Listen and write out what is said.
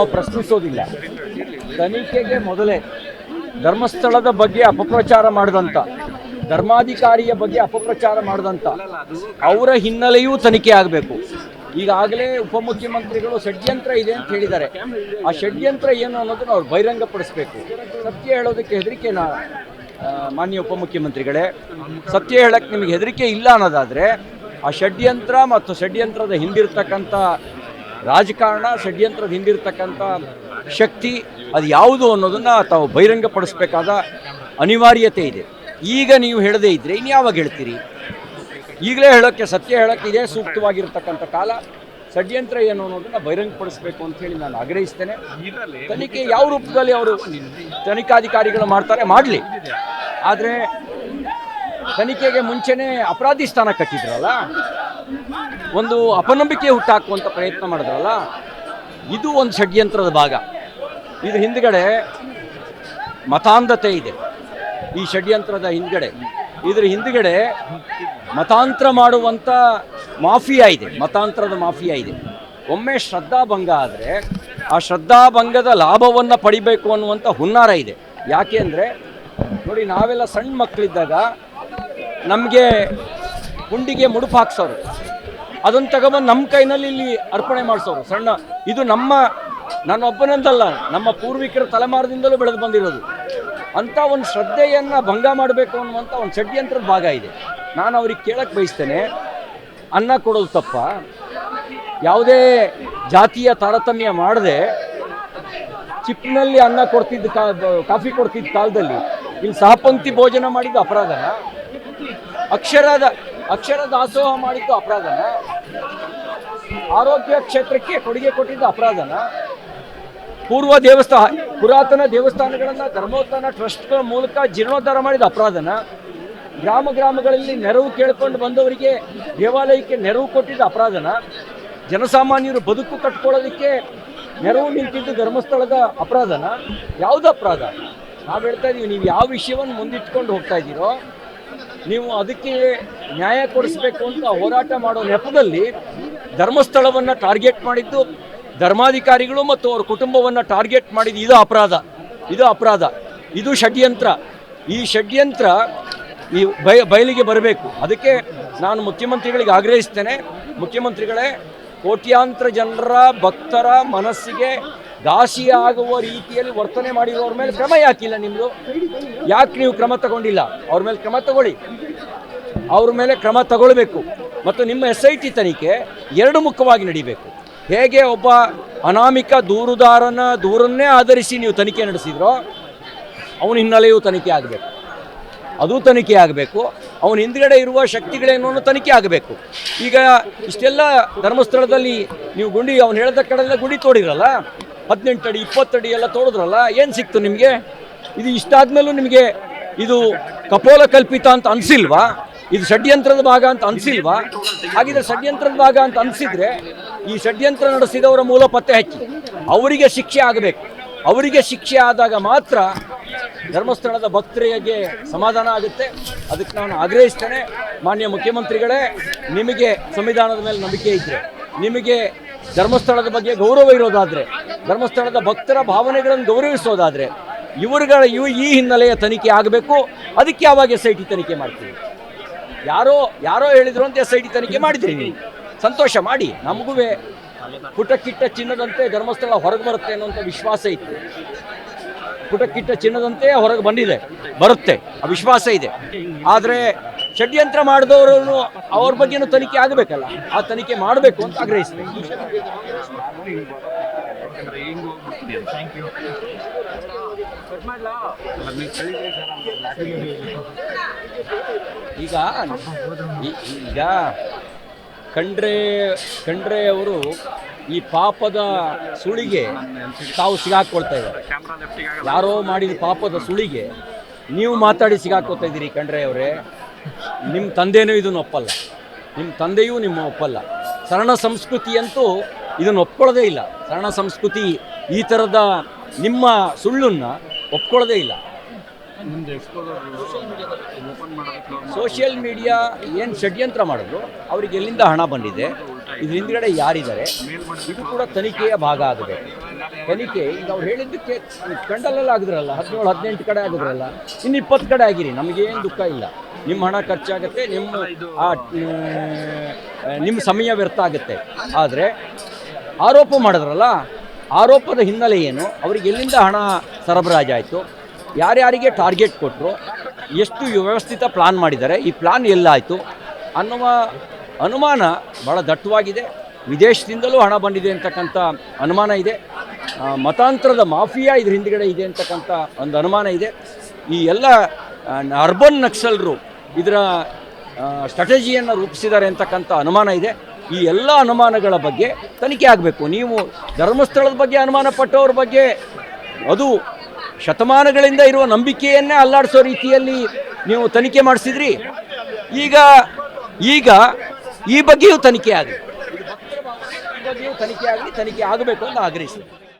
ನಾವು ಪ್ರಶ್ನಿಸೋದಿಲ್ಲ. ತನಿಖೆಗೆ ಮೊದಲೇ ಧರ್ಮಸ್ಥಳದ ಬಗ್ಗೆ ಅಪಪ್ರಚಾರ ಮಾಡಿದಂಥ ಧರ್ಮಾಧಿಕಾರಿಯ ಬಗ್ಗೆ ಅಪಪ್ರಚಾರ ಮಾಡಿದಂಥ ಅವರ ಹಿನ್ನೆಲೆಯೂ ತನಿಖೆ ಆಗಬೇಕು. ಈಗಾಗಲೇ ಉಪಮುಖ್ಯಮಂತ್ರಿಗಳು ಷಡ್ಯಂತ್ರ ಇದೆ ಅಂತ ಹೇಳಿದ್ದಾರೆ. ಆ ಷಡ್ಯಂತ್ರ ಏನು ಅನ್ನೋದನ್ನು ಅವ್ರು ಬಹಿರಂಗಪಡಿಸ್ಬೇಕು. ಸತ್ಯ ಹೇಳೋದಕ್ಕೆ ಹೆದರಿಕೆ ನಾ ಮಾನ್ಯ ಉಪಮುಖ್ಯಮಂತ್ರಿಗಳೇ. ಸತ್ಯ ಹೇಳಕ್ಕೆ ನಿಮಗೆ ಹೆದರಿಕೆ ಇಲ್ಲ ಅನ್ನೋದಾದರೆ, ಆ ಷಡ್ಯಂತ್ರ ಮತ್ತು ಷಡ್ಯಂತ್ರದ ಹಿಂದಿರ್ತಕ್ಕಂಥ ರಾಜಕಾರಣ ಷಡ್ಯಂತ್ರದ ಹಿಂದಿರ್ತಕ್ಕಂಥ ಶಕ್ತಿ ಅದು ಯಾವುದು ಅನ್ನೋದನ್ನು ತಾವು ಬಹಿರಂಗಪಡಿಸಬೇಕಾದ ಅನಿವಾರ್ಯತೆ ಇದೆ. ಈಗ ನೀವು ಹೇಳದೇ ಇದ್ದರೆ ಇನ್ಯಾವಾಗ ಹೇಳ್ತೀರಿ? ಈಗಲೇ ಹೇಳೋಕ್ಕೆ ಸತ್ಯ ಹೇಳೋಕ್ಕೆ ಇದೇ ಸೂಕ್ತವಾಗಿರ್ತಕ್ಕಂಥ ಕಾಲ. ಷಡ್ಯಂತ್ರ ಏನು ಅನ್ನೋದನ್ನು ಬಹಿರಂಗಪಡಿಸಬೇಕು ಅಂತ ಹೇಳಿ ನಾನು ಆಗ್ರಹಿಸ್ತೇನೆ. ತನಿಖೆ ಯಾವ ರೂಪದಲ್ಲಿ ಅವರು ತನಿಖಾಧಿಕಾರಿಗಳು ಮಾಡ್ತಾರೆ ಮಾಡಲಿ. ಆದರೆ ತನಿಖೆಗೆ ಮುಂಚೆನೇ ಅಪರಾಧಿ ಸ್ಥಾನ ಕಟ್ಟಿದ್ರಲ್ಲ? ಒಂದು ಅಪನಂಬಿಕೆ ಹುಟ್ಟಾಕುವಂಥ ಪ್ರಯತ್ನ ಮಾಡಿದ್ರಲ್ಲ, ಇದು ಒಂದು ಷಡ್ಯಂತ್ರದ ಭಾಗ. ಇದು ಹಿಂದ್ಗಡೆ ಮತಾಂಧತೆ ಇದೆ. ಈ ಷಡ್ಯಂತ್ರದ ಹಿಂದ್ಗಡೆ. ಇದರ ಹಿಂದ್ಗಡೆ ಮತಾಂತರ ಮಾಡುವಂಥ ಮಾಫಿಯಾ ಇದೆ, ಮತಾಂತರದ ಮಾಫಿಯಾ ಇದೆ. ಒಮ್ಮೆ ಶ್ರದ್ಧಾಭಂಗ ಆದರೆ, ಆ ಶ್ರದ್ಧಾಭಂಗದ ಲಾಭವನ್ನು ಪಡಿಬೇಕು ಅನ್ನುವಂಥ ಹುನ್ನಾರ ಇದೆ. ಯಾಕೆ ಅಂದರೆ, ನೋಡಿ, ನಾವೆಲ್ಲ ಸಣ್ಣ ಮಕ್ಕಳಿದ್ದಾಗ ನಮಗೆ ಗುಂಡಿಗೆ ಮುಡುಪು ಹಾಕ್ಸೋರು ಅದನ್ನು ತಗೊಂಬಂದು ನಮ್ಮ ಕೈನಲ್ಲಿ ಇಲ್ಲಿ ಅರ್ಪಣೆ ಮಾಡಿಸೋರು. ಸಣ್ಣ, ಇದು ನಮ್ಮ ನನ್ನೊಬ್ಬನಂತಲ್ಲ ನಮ್ಮ ಪೂರ್ವಿಕರ ತಲೆಮಾರದಿಂದಲೂ ಬೆಳೆದು ಬಂದಿರೋದು. ಅಂಥ ಒಂದು ಶ್ರದ್ಧೆಯನ್ನು ಭಂಗ ಮಾಡಬೇಕು ಅನ್ನುವಂಥ ಒಂದು ಷಡ್ಯಂತ್ರದ ಭಾಗ ಇದೆ. ನಾನು ಅವ್ರಿಗೆ ಕೇಳಕ್ಕೆ ಬಯಸ್ತೇನೆ, ಅನ್ನ ಕೊಡೋದು ತಪ್ಪ. ಯಾವುದೇ ಜಾತಿಯ ತಾರತಮ್ಯ ಮಾಡದೆ, ಚಿಪ್ನಲ್ಲಿ ಅನ್ನ ಕೊಡ್ತಿದ್ದ ಕಾಫಿ ಕೊಡ್ತಿದ್ದ ಕಾಲದಲ್ಲಿ, ಇಲ್ಲಿ ಸಹಪಂಕ್ತಿ ಭೋಜನ ಮಾಡಿದ್ದು ಅಪರಾಧನ? ಅಕ್ಷರದ ಅಕ್ಷರ ದಾಸೋಹ ಮಾಡಿದ್ದು ಅಪರಾಧನ? ಆರೋಗ್ಯ ಕ್ಷೇತ್ರಕ್ಕೆ ಕೊಡುಗೆ ಕೊಟ್ಟಿದ್ದ ಅಪರಾಧನ. ಪೂರ್ವ ದೇವಸ್ಥಾನ, ಪುರಾತನ ದೇವಸ್ಥಾನಗಳನ್ನ ಧರ್ಮೋತ್ಥಾನ ಟ್ರಸ್ಟ್ಗಳ ಮೂಲಕ ಜೀರ್ಣೋದ್ಧಾರ ಮಾಡಿದ ಅಪರಾಧನ. ಗ್ರಾಮ ಗ್ರಾಮಗಳಲ್ಲಿ ನೆರವು ಕೇಳ್ಕೊಂಡು ಬಂದವರಿಗೆ ದೇವಾಲಯಕ್ಕೆ ನೆರವು ಕೊಟ್ಟಿದ್ದ ಅಪರಾಧನ. ಜನಸಾಮಾನ್ಯರು ಬದುಕು ಕಟ್ಕೊಳ್ಳೋದಕ್ಕೆ ನೆರವು ನಿಂತಿದ್ದು ಧರ್ಮಸ್ಥಳದ ಅಪರಾಧನ. ಯಾವುದು ಅಪರಾಧ? ನಾವು ಹೇಳ್ತಾ ಇದ್ದೀವಿ ನೀವು ಯಾವ ವಿಷಯವನ್ನು ಮುಂದಿಟ್ಕೊಂಡು ಹೋಗ್ತಾ ಇದ್ದೀರೋ ನೀವು ಅದಕ್ಕೆ ನ್ಯಾಯ ಕೊಡಿಸ್ಬೇಕು ಅಂತ ಹೋರಾಟ ಮಾಡೋ ನೆಪದಲ್ಲಿ ಧರ್ಮಸ್ಥಳವನ್ನು ಟಾರ್ಗೆಟ್ ಮಾಡಿದ್ದು ಧರ್ಮಾಧಿಕಾರಿಗಳು ಮತ್ತು ಅವ್ರ ಕುಟುಂಬವನ್ನು ಟಾರ್ಗೆಟ್ ಮಾಡಿದ್ದು ಇದು ಅಪರಾಧ. ಇದು ಅಪರಾಧ. ಇದು ಷಡ್ಯಂತ್ರ. ಈ ಷಡ್ಯಂತ್ರ ಈ ಬಯ, ಬಯಲಿಗೆ ಬರಬೇಕು. ಅದಕ್ಕೆ ನಾನು ಮುಖ್ಯಮಂತ್ರಿಗಳಿಗೆ ಆಗ್ರಹಿಸ್ತೇನೆ. ಮುಖ್ಯಮಂತ್ರಿಗಳೇ, ಕೋಟ್ಯಾಂತರ ಜನರ ಭಕ್ತರ ಮನಸ್ಸಿಗೆ ದಾಸಿಯಾಗುವ ರೀತಿಯಲ್ಲಿ ವರ್ತನೆ ಮಾಡಿರೋರ ಮೇಲೆ ಕ್ರಮ ಯಾಕಿಲ್ಲ ನಿಮ್ಮದು ಯಾಕೆ ನೀವು ಕ್ರಮ ತಗೊಂಡಿಲ್ಲ? ಅವ್ರ ಮೇಲೆ ಕ್ರಮ ತಗೊಳ್ಳಿ. ಅವ್ರ ಮೇಲೆ ಕ್ರಮ ತಗೊಳ್ಬೇಕು. ಮತ್ತು ನಿಮ್ಮ ಎಸ್ ಐ ಟಿ ತನಿಖೆ ಎರಡು ಮುಖವಾಗಿ ನಡಿಬೇಕು. ಹೇಗೆ ಒಬ್ಬ ಅನಾಮಿಕ ದೂರುದಾರನ ದೂರನ್ನೇ ಆಧರಿಸಿ ನೀವು ತನಿಖೆ ನಡೆಸಿದ್ರೋ, ಅವನ ಹಿನ್ನೆಲೆಯೂ ತನಿಖೆ ಆಗಬೇಕು. ಅದು ತನಿಖೆ ಆಗಬೇಕು. ಅವನ ಹಿಂದ್ಗಡೆ ಇರುವ ಶಕ್ತಿಗಳೇನು ತನಿಖೆ ಆಗಬೇಕು. ಈಗ ಇಷ್ಟೆಲ್ಲ ಧರ್ಮಸ್ಥಳದಲ್ಲಿ ನೀವು ಗುಂಡಿ, ಅವ್ನು ಹೇಳಿದ ಕಡೆಲ್ಲ ಗುಡಿ ತೋಡಿರಲ್ಲ ಹದಿನೆಂಟು ಅಡಿ ಇಪ್ಪತ್ತಡಿ ಎಲ್ಲ ತೋಡಿದ್ರಲ್ಲ, ಏನು ಸಿಕ್ತು ನಿಮಗೆ? ಇದು ಇಷ್ಟಾದ್ಮೇಲೂ ನಿಮಗೆ ಇದು ಕಪೋಲ ಕಲ್ಪಿತ ಅಂತ ಅನಿಸಿಲ್ವಾ? ಇದು ಷಡ್ಯಂತ್ರದ ಭಾಗ ಅಂತ ಅನಿಸಿಲ್ವಾ? ಹಾಗಿದ್ರೆ ಷಡ್ಯಂತ್ರದ ಭಾಗ ಅಂತ ಅನಿಸಿದ್ರೆ ಈ ಷಡ್ಯಂತ್ರ ನಡೆಸಿದವರ ಮೂಲ ಪತ್ತೆ ಹಚ್ಚಿ. ಅವರಿಗೆ ಶಿಕ್ಷೆ ಆಗಬೇಕು. ಅವರಿಗೆ ಶಿಕ್ಷೆ ಆದಾಗ ಮಾತ್ರ ಧರ್ಮಸ್ಥಳದ ಭಕ್ತರಿಗೆ ಸಮಾಧಾನ ಆಗುತ್ತೆ. ಅದಕ್ಕೆ ನಾನು ಆಗ್ರಹಿಸ್ತೇನೆ. ಮಾನ್ಯ ಮುಖ್ಯಮಂತ್ರಿಗಳೇ, ನಿಮಗೆ ಸಂವಿಧಾನದ ಮೇಲೆ ನಂಬಿಕೆ ಇದ್ದರೆ ನಿಮಗೆ ಧರ್ಮಸ್ಥಳದ ಬಗ್ಗೆ ಗೌರವ ಇರೋದಾದರೆ ಧರ್ಮಸ್ಥಳದ ಭಕ್ತರ ಭಾವನೆಗಳನ್ನು ಗೌರವಿಸೋದಾದರೆ ಇವರುಗಳ ಇವು ಈ ಹಿನ್ನೆಲೆಯ ತನಿಖೆ ಆಗಬೇಕು. ಅದಕ್ಕೆ ಯಾವಾಗ ಎಸ್ ಐ ಟಿ ತನಿಖೆ ಮಾಡ್ತೀವಿ? ಯಾರೋ ಯಾರೋ ಹೇಳಿದ್ರು ಅಂತ ಎಸ್ ಐ ಟಿ ತನಿಖೆ ಮಾಡಿದ್ರಿ ನೀವು. ಸಂತೋಷ ಮಾಡಿ. ನಮಗೂ ಪುಟಕ್ಕಿಟ್ಟ ಚಿನ್ನದಂತೆ ಧರ್ಮಸ್ಥಳ ಹೊರಗೆ ಬರುತ್ತೆ ಅನ್ನೋಂಥ ವಿಶ್ವಾಸ ಇತ್ತು. ಪುಟಕ್ಕಿಟ್ಟ ಚಿನ್ನದಂತೆ ಹೊರಗೆ ಬಂದಿದೆ, ಬರುತ್ತೆ. ಆ ವಿಶ್ವಾಸ ಇದೆ. ಆದರೆ ಷಡ್ಯಂತ್ರ ಮಾಡಿದವರು ಅವ್ರ ಬಗ್ಗೆನೂ ತನಿಖೆ ಆಗಬೇಕಲ್ಲ. ಆ ತನಿಖೆ ಮಾಡಬೇಕು ಅಂತ ಆಗ್ರಹಿಸ್ತೇನೆ ಈಗ ಈಗ ಖಂಡ್ರೆ ಖಂಡ್ರೆ ಅವರು ಈ ಪಾಪದ ಸುಳಿಗೆ ತಾವು ಸಿಗಾಕೊಳ್ತಾ ಇದ್ದಾರೆ. ಯಾರೋ ಮಾಡಿದ ಪಾಪದ ಸುಳಿಗೆ ನೀವು ಮಾತಾಡಿ ಸಿಗಾಕೋತಾ ಇದ್ದೀರಿ ಖಂಡ್ರೆ ಅವರೇ. ನಿಮ್ಮ ತಂದೆನೂ ಇದನ್ನು ಒಪ್ಪಲ್ಲ. ನಿಮ್ಮ ತಂದೆಯೂ ನಿಮ್ಮ ಒಪ್ಪಲ್ಲ. ಸರಣ ಸಂಸ್ಕೃತಿ ಅಂತೂ ಇದನ್ನು ಒಪ್ಕೊಳ್ಳೋದೇ ಇಲ್ಲ. ಶರಣ ಸಂಸ್ಕೃತಿ ಈ ಥರದ ನಿಮ್ಮ ಸುಳ್ಳನ್ನು ಒಪ್ಕೊಳ್ಳೋದೇ ಇಲ್ಲ. ಸೋಷಿಯಲ್ ಮೀಡಿಯಾ ಏನು ಷಡ್ಯಂತ್ರ ಮಾಡಿದ್ರು ಅವ್ರಿಗೆ ಎಲ್ಲಿಂದ ಹಣ ಬಂದಿದೆ ಇದ್ರ ಹಿಂದ್ಗಡೆ ಯಾರಿದ್ದಾರೆ ಇದು ಕೂಡ ತನಿಖೆಯ ಭಾಗ ಆಗಬೇಕು ತನಿಖೆ ಈಗ ಅವ್ರು ಹೇಳಿದ್ದಕ್ಕೆ ಕಂಡಲೆಲ್ಲ ಆಗಿದ್ರಲ್ಲ ಹದಿನೇಳು ಹದಿನೆಂಟು ಕಡೆ ಆಗಿದ್ರಲ್ಲ ಇನ್ನು ಇಪ್ಪತ್ತು ಕಡೆ ಆಗಿರಿ ನಮಗೇನು ದುಃಖ ಇಲ್ಲ. ನಿಮ್ಮ ಹಣ ಖರ್ಚಾಗುತ್ತೆ ನಿಮ್ಮ ಆ, ನಿಮ್ಮ ಸಮಯ ವ್ಯರ್ಥ ಆಗುತ್ತೆ. ಆದರೆ ಆರೋಪ ಮಾಡಿದ್ರಲ್ಲ, ಆರೋಪದ ಹಿನ್ನೆಲೆ ಏನು? ಅವ್ರಿಗೆ ಎಲ್ಲಿಂದ ಹಣ ಸರಬರಾಜಾಯಿತು ಯಾರ್ಯಾರಿಗೆ ಟಾರ್ಗೆಟ್ ಕೊಟ್ಟರು ಎಷ್ಟು ವ್ಯವಸ್ಥಿತ ಪ್ಲಾನ್ ಮಾಡಿದ್ದಾರೆ? ಈ ಪ್ಲಾನ್ ಎಲ್ಲಾಯಿತು? ಅನ್ನುವ ಅನುಮಾನ ಭಾಳ ದಟ್ಟವಾಗಿದೆ. ವಿದೇಶದಿಂದಲೂ ಹಣ ಬಂದಿದೆ ಅಂತಕ್ಕಂಥ ಅನುಮಾನ ಇದೆ. ಮತಾಂತರದ ಮಾಫಿಯಾ ಇದ್ರ ಹಿಂದ್ಗಡೆ ಇದೆ ಅಂತಕ್ಕಂಥ ಒಂದು ಅನುಮಾನ ಇದೆ. ಈ ಎಲ್ಲ ಅರ್ಬನ್ ನಕ್ಸಲ್ರು ಇದರ ಸ್ಟ್ರಾಟಜಿಯನ್ನು ರೂಪಿಸಿದ್ದಾರೆ ಅಂತಕ್ಕಂಥ ಅನುಮಾನ ಇದೆ. ಈ ಎಲ್ಲ ಅನುಮಾನಗಳ ಬಗ್ಗೆ ತನಿಖೆ ಆಗಬೇಕು. ನೀವು ಧರ್ಮಸ್ಥಳದ ಬಗ್ಗೆ ಅನುಮಾನ ಪಟ್ಟವ್ರ ಬಗ್ಗೆ ಅದು ಶತಮಾನಗಳಿಂದ ಇರುವ ನಂಬಿಕೆಯನ್ನೇ ಅಲ್ಲಾಡಿಸೋ ರೀತಿಯಲ್ಲಿ ನೀವು ತನಿಖೆ ಮಾಡಿಸಿದ್ರಿ? ಈಗ ಈಗ ಈ ಬಗ್ಗೆಯೂ ತನಿಖೆ ಆಗಲಿ ಈ ಬಗ್ಗೆಯೂ ತನಿಖೆ ಆಗಲಿ ತನಿಖೆ ಆಗಬೇಕು ಅಂತ ಆಗ್ರಹಿಸಿದೆ